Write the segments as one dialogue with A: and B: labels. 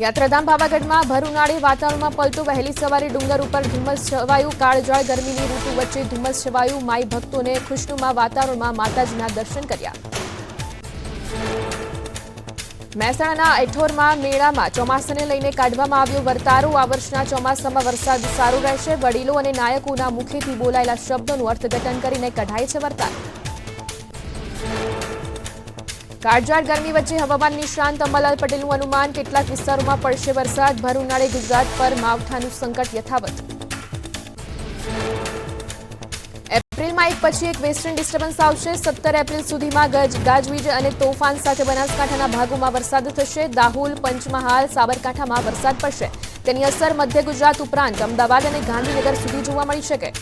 A: યાત્રાધામ પાવાગઢમાં ભર ઉનાળે વાતાવરણમાં પલટો વહેલી સવારે ડુંગર ઉપર ધુમ્મસ છવાયું કાળજાળ ગરમીની ઋતુ વચ્ચે ધુમ્મસ છવાયું. માઈ ભક્તોને ખુશનુમા વાતાવરણમાં માતાજીના દર્શન કર્યા. મહેસાણાના એઠોરમાં મેળામાં ચોમાસાને લઈને કાઢવામાં આવ્યો વર્તારો. આ વર્ષના ચોમાસામાં વરસાદ સારો રહેશે. વડીલો અને નાયકોના મુખેથી બોલાયેલા શબ્દોનું અર્થઘટન કરીને કઢાય છે વર્તારો. કાળઝાળ ગરમી વચ્ચે હવામાન નિષ્ણાંત અંબાલાલ પટેલનું અનુમાન, કેટલાક વિસ્તારોમાં પડશે વરસાદ. ભર ઉનાળે ગુજરાત પર માવઠાનું સંકટ યથાવત. એપ્રિલમાં એક પછી એક વેસ્ટર્ન ડિસ્ટર્બન્સ આવશે. સત્તર એપ્રિલ સુધીમાં ગજ, ગાજવીજ અને તોફાન સાથે બનાસકાંઠાના ભાગોમાં વરસાદ થશે. દાહોલ, પંચમહાલ, સાબરકાંઠામાં વરસાદ પડશે. તેની અસર મધ્ય ગુજરાત ઉપરાંત અમદાવાદ અને ગાંધીનગર સુધી જોવા મળી શકે.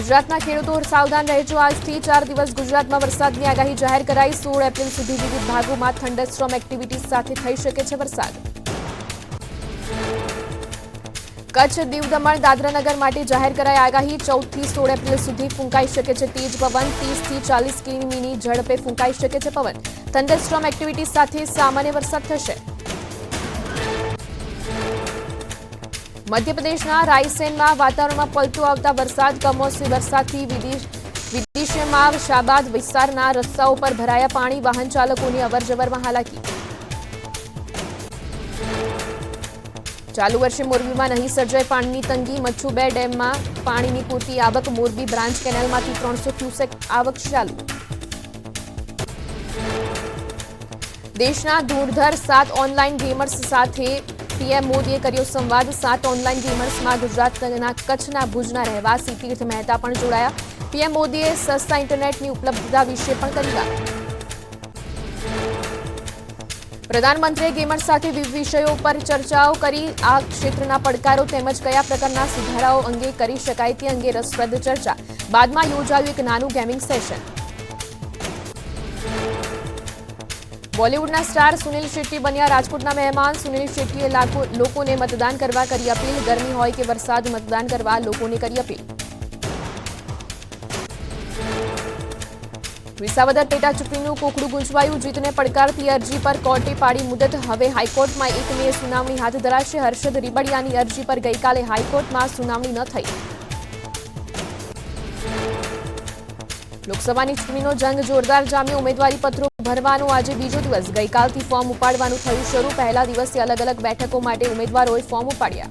A: ગુજરાતના ખેડૂતો સાવધાન રહેજો. આજથી ચાર દિવસ ગુજરાતમાં વરસાદની આગાહી જાહેર કરાઈ. સોળ એપ્રિલ સુધી વિવિધ ભાગોમાં થંડરસ્ટ્રોમ એક્ટિવિટી સાથે થઈ શકે છે વરસાદ. કચ્છ દીવ દમણ દાદરાનગર માટે જાહેર કરાઈ આગાહી. ચૌદથી સોળ એપ્રિલ સુધી ફૂંકાઈ શકે છે તેજ પવન. ત્રીસથી ચાલીસ કિમીની ઝડપે ફૂંકાઈ શકે છે પવન. થંડરસ્ટ્રોમ એક્ટિવિટી સાથે સામાન્ય વરસાદ થશે. મધ્યપ્રદેશના રાયસેનમાં વાતાવરણમાં પલટો આવતા વરસાદ, કમોસમી વરસાદથી વિદિશમાં શાબાદ વિસ્તારના રસ્તાઓ પર ભરાયા પાણી, વાહન ચાલકોની અવરજવરમાં હાલાકી. ચાલુ વર્ષે મોરબીમાં નહીં સર્જાય પાણીની તંગી. મચ્છુ બે ડેમમાં પાણીની પૂરતી આવક. મોરબી બ્રાન્ચ કેનાલમાંથી ત્રણસો ક્યુસેક આવક ચાલુ. દેશના ધૂળધર સાત ઓનલાઈન ગેમર્સ સાથે પીએમ મોદીએ કર્યો સંવાદ. સાત ઓનલાઈન ગેમર્સમાં ગુજરાતના કચ્છના ભુજના રહેવાસી તીર્થ મહેતા પણ જોડાયા. પીએમ મોદીએ સસ્તા ઇન્ટરનેટની ઉપલબ્ધતા વિશે પણ કરી વાત. પ્રધાનમંત્રીએ ગેમર્સ સાથે વિવિધ વિષયો પર ચર્ચાઓ કરી. આ ક્ષેત્રના પડકારો તેમજ કયા પ્રકારના સુધારાઓ અંગે કરી શકાય તે અંગે રસપ્રદ ચર્ચા. બાદમાં યોજાયું એક નાનું gaming session. બોલિવૂડના સ્ટાર સુનિલ શેટ્ટી બન્યા રાજકોટના મહેમાન સુનિલ શેટ્ટીએ લાખો લોકોને મતદાન કરવા કરી અપીલ ગરમી હોય કે વરસાદ મતદાન કરવા લોકોને કરી અપીલ વિસાવદર પેટા ચૂંટણીનું કોકડું ગુંચવાયું જીતને પડકારતી અરજી પર કોર્ટે પાડી મુદત હવે હાઈકોર્ટમાં એક મે સુનાવણી હાથ ધરાશે હર્ષદ રીબડિયાની અરજી પર ગઈકાલે હાઈકોર્ટમાં સુનાવણી ન થઈ લોકસભાની ચૂંટણીનો જંગ જોરદાર જામ્યો ઉમેદવારી પત્રો ભરવાનો આજે બીજો દિવસ. ગઈકાલથી ફોર્મ ઉપાડવાનું થયું શરૂ. પહેલા દિવસે અલગ અલગ બેઠકો માટે ઉમેદવારોએ ફોર્મ ઉપાડ્યા.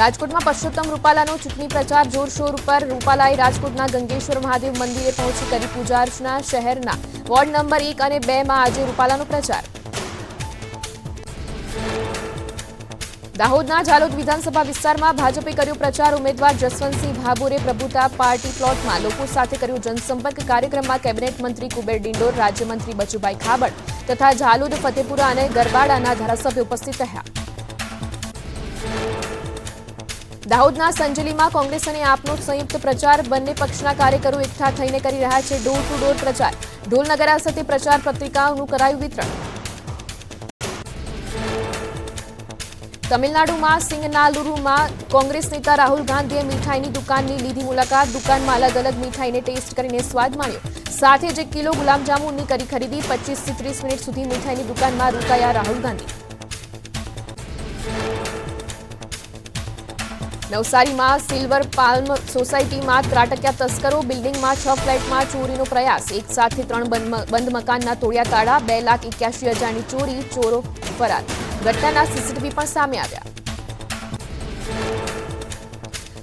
A: રાજકોટમાં પરસોત્તમ રૂપાલાનો ચૂંટણી પ્રચાર જોરશોર ઉપર. રૂપાલાએ રાજકોટના ગંગેશ્વર મહાદેવ મંદિરે પહોંચી કરી પૂજા અર્ચના શહેરના વોર્ડ નંબર એક અને બેમાં આજે રૂપાલાનો પ્રચાર. દાહોદના ઝાલોદ વિધાનસભા વિસ્તારમાં ભાજપે કર્યો પ્રચાર. ઉમેદવાર જસવંતસિંહ ભાભોરે પ્રભુતા પાર્ટી પ્લોટમાં લોકો સાથે કર્યો જનસંપર્ક કાર્યક્રમમાં કેબિનેટ મંત્રી કુબેર ડિંડોર, રાજ્યમંત્રી બચુભાઈ ખાબડ તથા ઝાલોદ, ફતેપુરા અને ગરબાડાના ધારાસભ્યો ઉપસ્થિત રહ્યા. દાહોદના સંજલીમાં કોંગ્રેસ અને આપનો સંયુક્ત પ્રચાર. બંને પક્ષના કાર્યકરો એકઠા થઈને કરી રહ્યા છે ડોર ટુ ડોર પ્રચાર. ઢોલનગરા સાથે પ્રચાર પત્રિકાઓનું કરાયું વિતરણ. તમિલનાડુમાં સિંગનાલુરુમાં કોંગ્રેસ નેતા રાહુલ ગાંધીએ મીઠાઈની દુકાનની લીધી મુલાકાત. દુકાનમાં અલગ અલગ મીઠાઈને ટેસ્ટ કરીને સ્વાદ માણ્યો. સાથે જ એક કિલો ગુલાબજામુનની કરી ખરીદી પચીસથી ત્રીસ મિનિટ સુધી મીઠાઈની દુકાનમાં રોકાયા રાહુલ ગાંધી. નવસારીમાં સિલ્વર પાલ્મ સોસાયટીમાં ત્રાટક્યા તસ્કરો બિલ્ડિંગમાં છ ફ્લેટમાં ચોરીનો પ્રયાસ. એક સાથે ત્રણ બંધ મકાનના તોડ્યા તાળા બે લાખ એક્યાસી હજારની ચોરી, ચોરો ફરાર. ઘટનાના સીસીટીવી પણ સામે આવ્યા.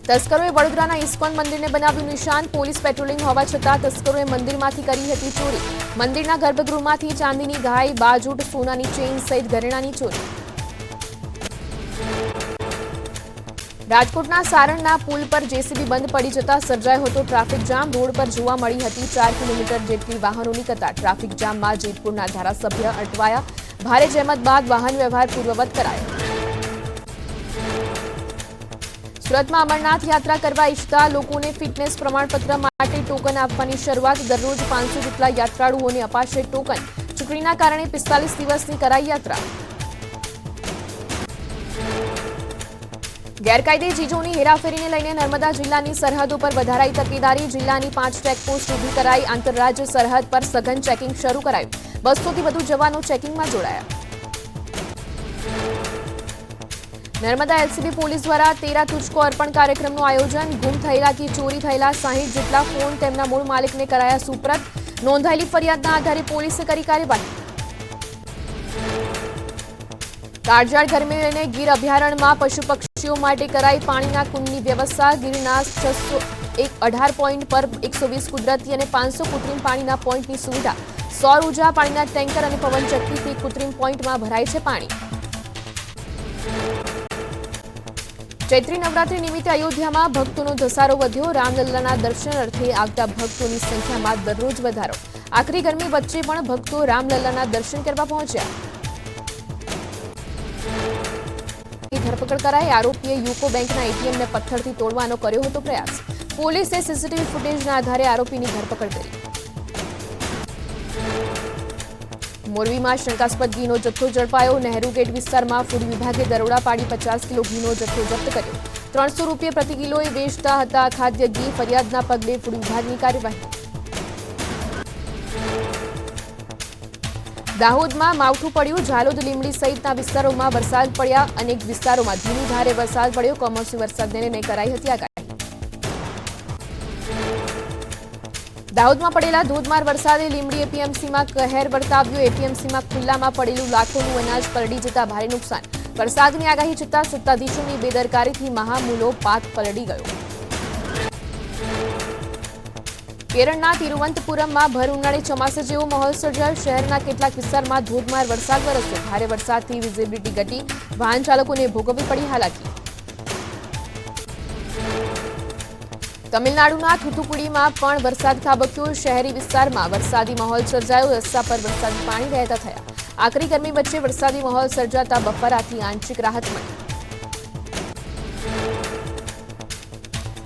A: તસ્કરોએ વડોદરાના ઇસ્કોન મંદિરને બનાવ્યું નિશાન. પોલીસ પેટ્રોલિંગ હોવા છતાં તસ્કરોએ મંદિરમાંથી કરી હતી ચોરી. મંદિરના ગર્ભગૃહમાંથી ચાંદીની ગાય, બાજૂટ, સોનાની ચેઇન સહિત ઘરેણાની ચોરી. રાજકોટના સારણના પુલ પર જેસીબી બંધ પડી જતા સર્જાયો હતો ટ્રાફિક જામ. રોડ પર જોવા મળી હતી ચાર કિલોમીટર જેટલી વાહનોની કતાર. ટ્રાફિક જામમાં જેતપુરના ધારાસભ્ય અટવાયા. ભારે જહેમત બાદ વાહન વ્યવહાર પૂર્વવત કરાયો. સુરતમાં અમરનાથ યાત્રા કરવા ઈચ્છતા લોકોને ફિટનેસ પ્રમાણપત્ર માટે ટોકન આપવાની શરૂઆત. દરરોજ પાંચસો જેટલા યાત્રાળુઓને અપાશે ટોકન. ચૂંટણીના કારણે પિસ્તાલીસ દિવસની કરાઈ યાત્રા. ગેરકાયદે ચીજોની હેરાફેરીને લઈને નર્મદા જિલ્લાની સરહદ ઉપર વધારાઈ તકેદારી, જિલ્લાની પાંચ ચેકપોસ્ટ ઊભી કરાઈ, આંતરરાજ્ય સરહદ પર સઘન ચેકિંગ શરૂ કરાયું. બસોથી વધુ જવાનો ચેકિંગમાં જોડાયા. નર્મદા એલસીબી પોલીસ દ્વારા તેરા તુજકો અર્પણ કાર્યક્રમનું આયોજન. ગુમ થયેલા કે ચોરી થયેલા સાહીઠ જેટલા ફોન તેમના મૂળ માલિકને કરાયા સુપ્રત. નોંધાયેલી ફરિયાદના આધારે પોલીસે કરી કાર્યવાહી. કાળઝાળ ગરમી લઈને ગીર અભયારણ્યમાં પશુ પક્ષીઓ માટે કરાઈ પાણીના કુંડની વ્યવસ્થા. ગીરના છસો એક અઢાર પોઈન્ટ પર એકસો વીસ કુદરતી અને પાંચસો કૃત્રિમ પાણીના પોઈન્ટની સુવિધા. સૌર ઊર્જા, પાણીના ટેન્કર અને પવનચક્કીથી કૃત્રિમ પોઈન્ટમાં ભરાય છે પાણી. ચૈત્રી નવરાત્રી નિમિત્તે અયોધ્યામાં ભક્તોનો ધસારો વધ્યો. રામલલ્લાના દર્શન અર્થે આવતા ભક્તોની સંખ્યામાં દરરોજ વધારો. આખરી ગરમી વચ્ચે પણ ભક્તો રામલલ્લાના દર્શન કરવા પહોંચ્યા. ધરપકડ કરાઈ આરોપીએ યુકો બેંકના એટીએમને પથ્થરથી તોડવાનો કર્યો હતો પ્રયાસ. પોલીસે સીસીટીવી ફૂટેજના આધારે આરોપીની ધરપકડ કરી. મોરબીમાં શંકાસ્પદ ઘીનો જથ્થો ઝડપાયો. નહેરુ ગેટ વિસ્તારમાં ફૂડ વિભાગે દરોડા પાડી પચાસ કિલો ઘીનો જથ્થો જપ્ત કર્યો. ત્રણસો રૂપિયા પ્રતિ કિલોએ વેચતા હતા ખાદ્ય ઘી. ફરિયાદના પગલે ફૂડ વિભાગની કાર્યવાહી. દાહોદમાં માવઠું પડ્યું. ઝાલોદ લીમડી સહિતના વિસ્તારોમાં વરસાદ પડ્યા. અનેક વિસ્તારોમાં ધીમી ધારે વરસાદ પડ્યો. કમોસમી વરસાદને લઈને કરાઈ હતી આગાહી. દાહોદમાં પડેલા ધોધમાર વરસાદે લીમડી એપીએમસીમાં કહેર વર્તાવ્યો. એપીએમસીમાં ખુલ્લામાં પડેલું લાખોનું અનાજ પલડી જતા ભારે નુકસાન. વરસાદની આગાહી છતાં સત્તાધીશોની બેદરકારીથી મહામૂલો પાક પલડી ગયો. કેરળના તિરુવનંતપુરમમાં ભર ઉનાળે ચોમાસા જેવો માહોલ સર્જાયો. શહેરના કેટલાક વિસ્તારમાં ધોધમાર વરસાદ વરસ્યો. ભારે વરસાદથી વિઝિબિલિટી ઘટી. વાહન ચાલકોને ભોગવવી પડી હાલાકી. તમિલનાડુના થુથુકુડીમાં પણ વરસાદ ખાબક્યો. શહેરી વિસ્તારમાં વરસાદી માહોલ સર્જાયો. રસ્તા પર વરસાદી પાણી વહેતા થયા. આકરી ગરમી વચ્ચે વરસાદી માહોલ સર્જાતા બફારાથી આંશિક રાહત મળી.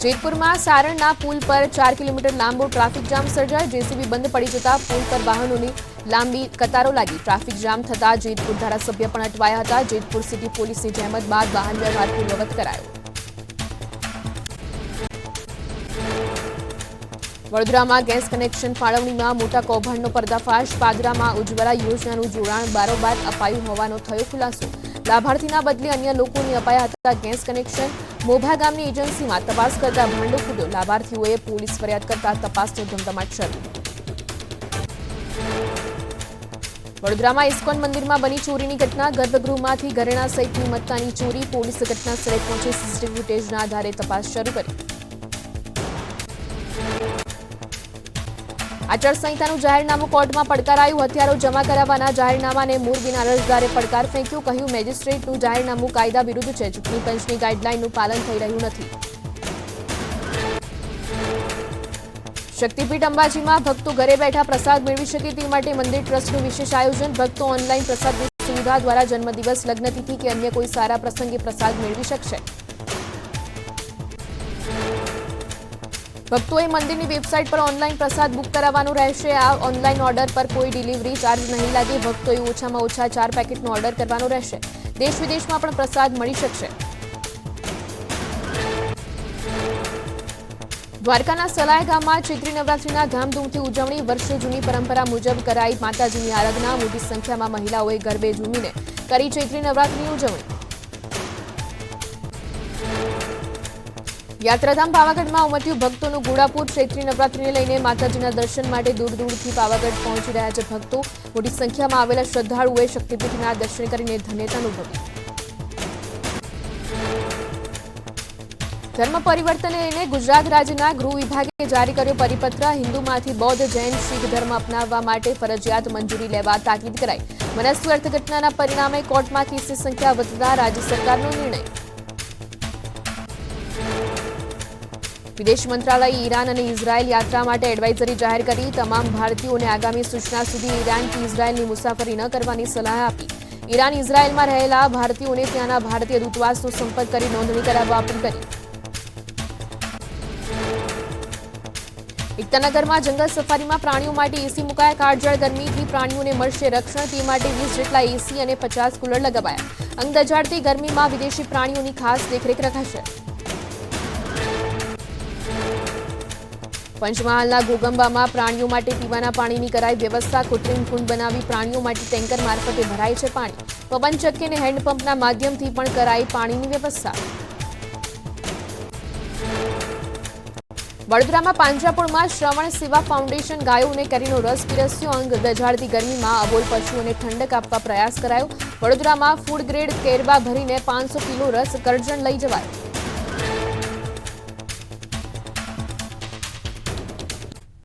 A: જેતપુરમાં સારણના પુલ પર ચાર કિલોમીટર લાંબો ટ્રાફિક જામ સર્જાય. જેસીબી બંધ પડી જતા પુલ પર વાહનોની લાંબી કતારો લાગી. ટ્રાફિક જામ થતા જેતપુર ધારાસભ્ય પણ અટવાયા હતા. જેતપુર સિટી પોલીસની જહેમત બાદ વાહન વ્યવહાર પૂર્વવત કરાયો. વડોદરામાં ગેસ કનેક્શન ફાળવણીમાં મોટા કૌભાંડનો પર્દાફાશ. પાદરામાં ઉજ્જવલા યોજનાનું જોડાણ બારોબાર અપાયું હોવાનો થયો ખુલાસો. લાભાર્થીના બદલે અન્ય લોકોને અપાયા હતા ગેસ કનેક્શન. મોભા ગામની એજન્સીમાં તપાસ કરતા ભાંડો ફૂટ્યો લાભાર્થીઓએ પોલીસ ફરિયાદ કરતા તપાસનો ધમધમાટ શરૂ. વડોદરામાં ઇસ્કોન મંદિરમાં બની ચોરીની ઘટના. ગર્ભગૃહમાંથી ઘરેણા સહિતની મત્તાની ચોરી પોલીસ ઘટના સ્થળે પહોંચી સીસીટીવી ફૂટેજના આધારે તપાસ શરૂ કરી. આચારસંહિતાનું જાહેરનામું કોર્ટમાં પડકારાયું. હથિયારો જમા કરાવવાના જાહેરનામાને મોરબીના અરજદારે પડકાર ફેંક્યો. કહ્યું, મેજિસ્ટ્રેટનું જાહેરનામું કાયદા વિરુદ્ધ છે. ચૂંટણી પંચની ગાઈડલાઈનનું પાલન થઈ રહ્યું નથી. શક્તિપીઠ અંબાજીમાં ભક્તો ઘરે બેઠા પ્રસાદ મેળવી શકે તે માટે મંદિર ટ્રસ્ટનું વિશેષ આયોજન. ભક્તો ઓનલાઈન પ્રસાદની સુવિધા દ્વારા જન્મદિવસ, લગ્નતિથિ કે અન્ય કોઈ સારા પ્રસંગે પ્રસાદ મેળવી શકશે. ભક્તોએ મંદિરની વેબસાઇટ પર ઓનલાઈન પ્રસાદ બુક કરાવવાનું રહેશે. આ ઓનલાઈન ઓર્ડર પર કોઈ ડિલિવરી ચાર્જ નહીં લાગે. ભક્તોએ ઓછામાં ઓછા ચાર પેકેટનો ઓર્ડર કરવાનો રહેશે. દેશ વિદેશમાં પણ પ્રસાદ મળી શકશે. દ્વારકાના સલાય ગામમાં ચૈત્રી નવરાત્રીના ધામધૂમથી ઉજવણી. વર્ષે જૂની પરંપરા મુજબ કરાઈ માતાજીની આરાધના. મોટી સંખ્યામાં મહિલાઓએ ગરબે ઝૂમીને કરી ચૈત્રી નવરાત્રીની ઉજવણી. યાત્રાધામ પાવાગઢમાં ઉમટ્યું ભક્તોનું ઘોડાપુર ચૈત્રી નવરાત્રીને લઈને માતાજીના દર્શન માટે દૂર દૂરથી પાવાગઢ પહોંચી રહ્યા છે ભક્તો. મોટી સંખ્યામાં આવેલા શ્રદ્ધાળુઓએ શક્તિપીઠના દર્શન કરીને ધન્યતા અનુભવી. ધર્મ પરિવર્તને લઈને ગુજરાત રાજ્યના ગૃહ વિભાગે જારી કર્યો પરિપત્ર. હિન્દુમાંથી બૌદ્ધ જૈન, શીખ ધર્મ અપનાવવા માટે ફરજિયાત મંજૂરી લેવા તાકીદ કરાઈ. મનસ્વી અર્થઘટનાના પરિણામે કોર્ટમાં કેસની સંખ્યા વધતા રાજ્ય સરકારનો નિર્ણય. વિદેશ મંત્રાલયે ઈરાન અને ઇઝરાયેલ યાત્રા માટે એડવાઇઝરી જાહેર કરી. તમામ ભારતીયોને આગામી સૂચના સુધી ઈરાનથી ઇઝરાયેલની મુસાફરી ન કરવાની સલાહ આપી. ઈરાન ઇઝરાયેલમાં રહેલા ભારતીયોને ત્યાંના ભારતીય દૂતાવાસનો સંપર્ક કરી નોંધણી કરાવવા અપીલ કરી. એકતાનગરમાં જંગલ સફારીમાં પ્રાણીઓ માટે એસી મુકાયા. કાળઝાળ ગરમીથી પ્રાણીઓને મળશે રક્ષણ. તે માટે વીસ જેટલા એસી અને પચાસ કુલર લગાવાયા. અંગ દજાડતી ગરમીમાં વિદેશી પ્રાણીઓની ખાસ દેખરેખ રખાશે. પંચમહાલના ગોગંબામાં પ્રાણીઓ માટે પીવાના પાણીની કરાઈ વ્યવસ્થા, કૃત્રિમ કુંડ બનાવી પ્રાણીઓ માટે ટેન્કર મારફતે ભરાય છે પાણી. પવનચક્કી અને હેન્ડપંપના માધ્યમથી પણ કરાઈ પાણીની વ્યવસ્થા. વડોદરામાં પાંજરાપુરમાં શ્રવણ સેવા ફાઉન્ડેશન ગાયોને કરીનો રસ પીરસ્યો અંગ. દજાડતી ગરમીમાં અબોલ પશુઓને ઠંડક આપવા પ્રયાસ કરાયો. વડોદરામાં ફૂડ ગ્રેડ કેરબા ભરીને પાંચસો કિલો રસ કરજણ લઈ જવાયો.